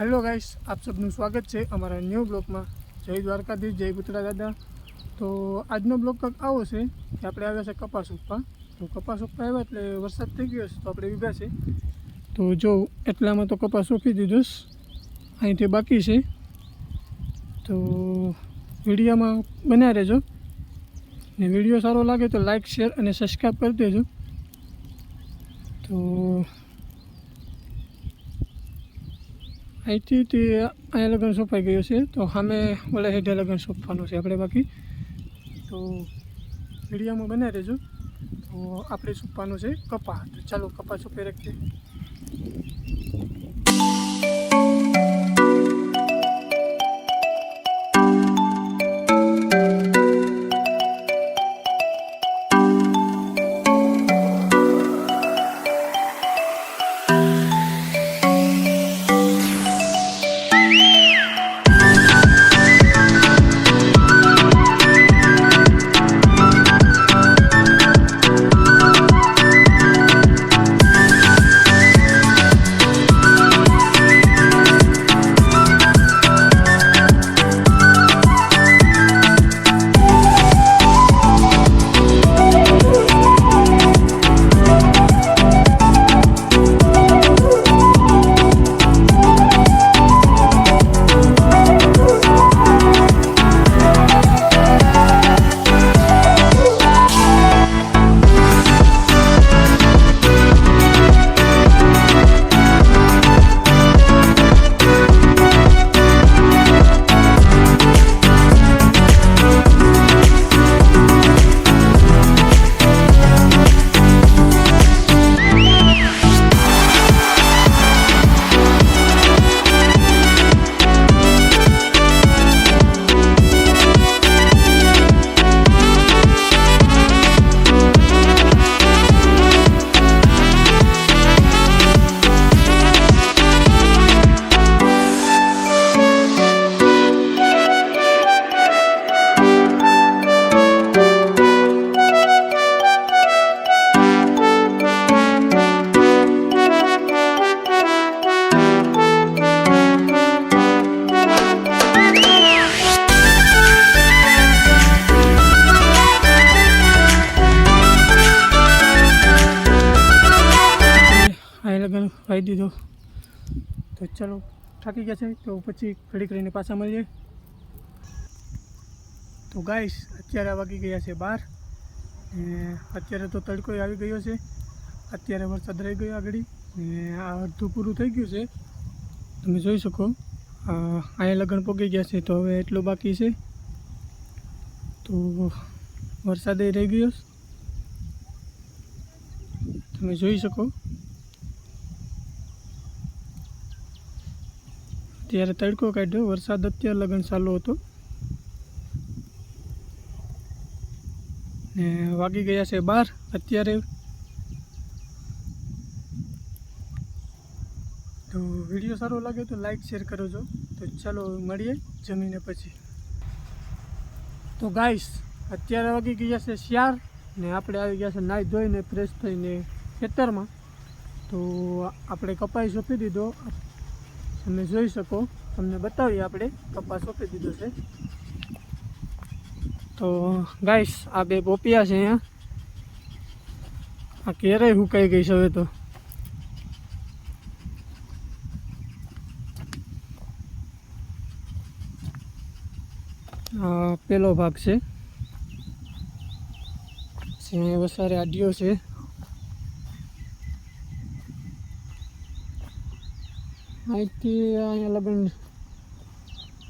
Hello guys આપ સબનું સ્વાગત છે અમારા ન્યૂ બ્લોગમાં જય દ્વારકાધીશ, જય પુતળા દાદા. તો આજનો બ્લોગ કંઈક આવો છે કે આપણે આવ્યા છે કપાસ ઉપવા. તો કપાસ ઉપવા આવ્યા એટલે વરસાદ થઈ ગયો છે, તો આપણે ઊભા છે. તો જો એટલામાં તો કપાસ સોંપી દીધો. અહીંથી બાકી છે. તો વિડીયોમાં બન્યા રહેજો. ને વીડિયો સારો લાગે તો લાઈક શેર અને સબસ્ક્રાઈબ કરી દેજો. તો અહીંથી તે અહીંયા લગ્ન સોંપાઈ ગયો છે. તો સામે ઓલા હેઠે લગ્ન સોંપવાનું છે આપણે બાકી. તો વિડીયામાં બનાવી રહેજો. તો આપણે સોંપવાનું છે કપા તો ચાલો કપા સોંપી રાખીએ અહીં લગ્ન વાઈ દીધો. તો ચાલો, થાકી ગયા છે. તો પછી ઘડીક રહીને પાછા મળીએ. તો ગાઈસ અત્યારે વાગી ગયા છે બાર. ને અત્યારે તો તડકો આવી ગયો છે. અત્યારે વરસાદ રહી ગયો આગળ. ને આ અડધું પૂરું થઈ ગયું છે. તમે જોઈ શકો, આ અહીંયા લગ્ન પોગી ગયા છે. તો હવે એટલું બાકી છે. તો વરસાદે રહી ગયો. છે. તમે જોઈ શકો. ત્યારે તડકો કાઢ્યો. વરસાદ અત્યારે લગન ચાલુ હતો. ને વાગી ગયા છે બાર. અત્યારે તો વીડિયો સારો લાગે તો લાઈક શેર કરજો. તો ચાલો મળીએ જમીને પછી. તો ગાઈસ અત્યારે વાગી ગયા છે શિયાર ને આપણે આવી ગયા છે નાહી ધોઈને ફ્રેશ થઈને ખેતરમાં. તો આપણે કપાઈ સોંપી દીધો. તમે જોઈ શકો, તમને બતાવીએ આપણે, કપાસ સોંપી દીધો છે. તો ગાઈસ આ બે પોપિયા છે અહીંયા. આ કેરે હુકાઈ ગઈ છે હવે તો. પેલો ભાગ છે, વસારે આડિયો છે. અહીંથી અહીંયા લગ્ન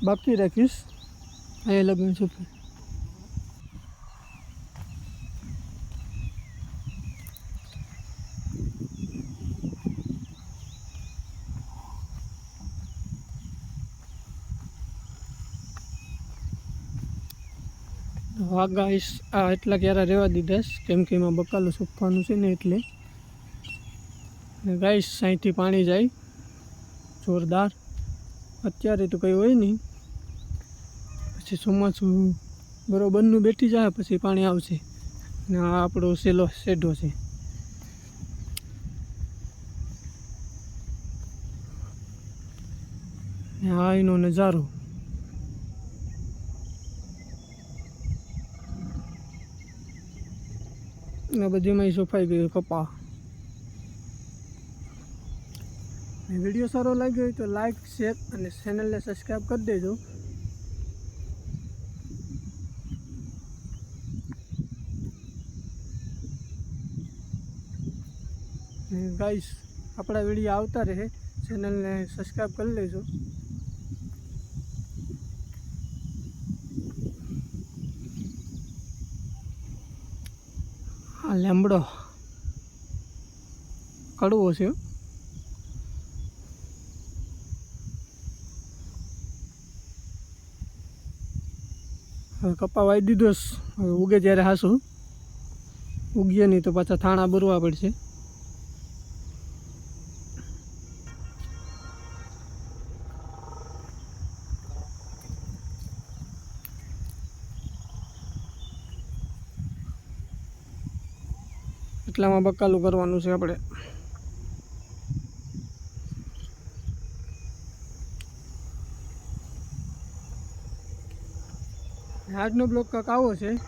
બાકી રાખીશ. અહીંયા લગ્ન છે વાગાઈશ આ એટલા ક્યારે રહેવા દીધા કેમ કે એમાં બકાલું સુકવાનું છે ને એટલે. ગાઈશ અહીંથી પાણી જાય. જોરદાર. અત્યારે તો કંઈ હોય નહીં. પછી ચોમાસું બરોબરનું બેઠી જાય, પછી પાણી આવશે. ને આ આપણો સેલો શેઢો છે. ને આ એનો નજારો. ને બધીમાં સફાઈ ગયું કપા ને વીડિયો સારો લાગ્યો હોય તો લાઈક શેર અને ચેનલને સબસ્ક્રાઈબ કરી દેજો. ગાઈસ આપણા વીડિયો આવતા રહે. ચેનલને સબસ્ક્રાઈબ કરી લેજો. આ લેમડો કડવો છે કપા વાઈ દીધો હવે ઉગે જ્યારે હાસું. ઉગીએ નહીં તો પાછા થાણા ભરવા પડશે. એટલામાં બકાલું કરવાનું છે આપણે. આજનો બ્લોક કાંક આવો છે.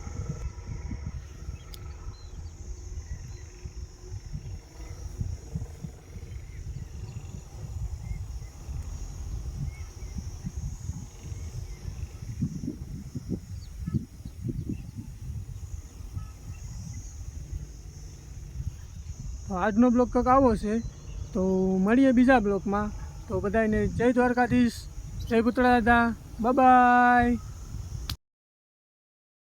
આજનો બ્લોગ કંઈક આવો છે. તો મળીએ બીજા બ્લોગમાં. તો બધાને જય દ્વારકાધીશ, જય પુતળા દાદા બાય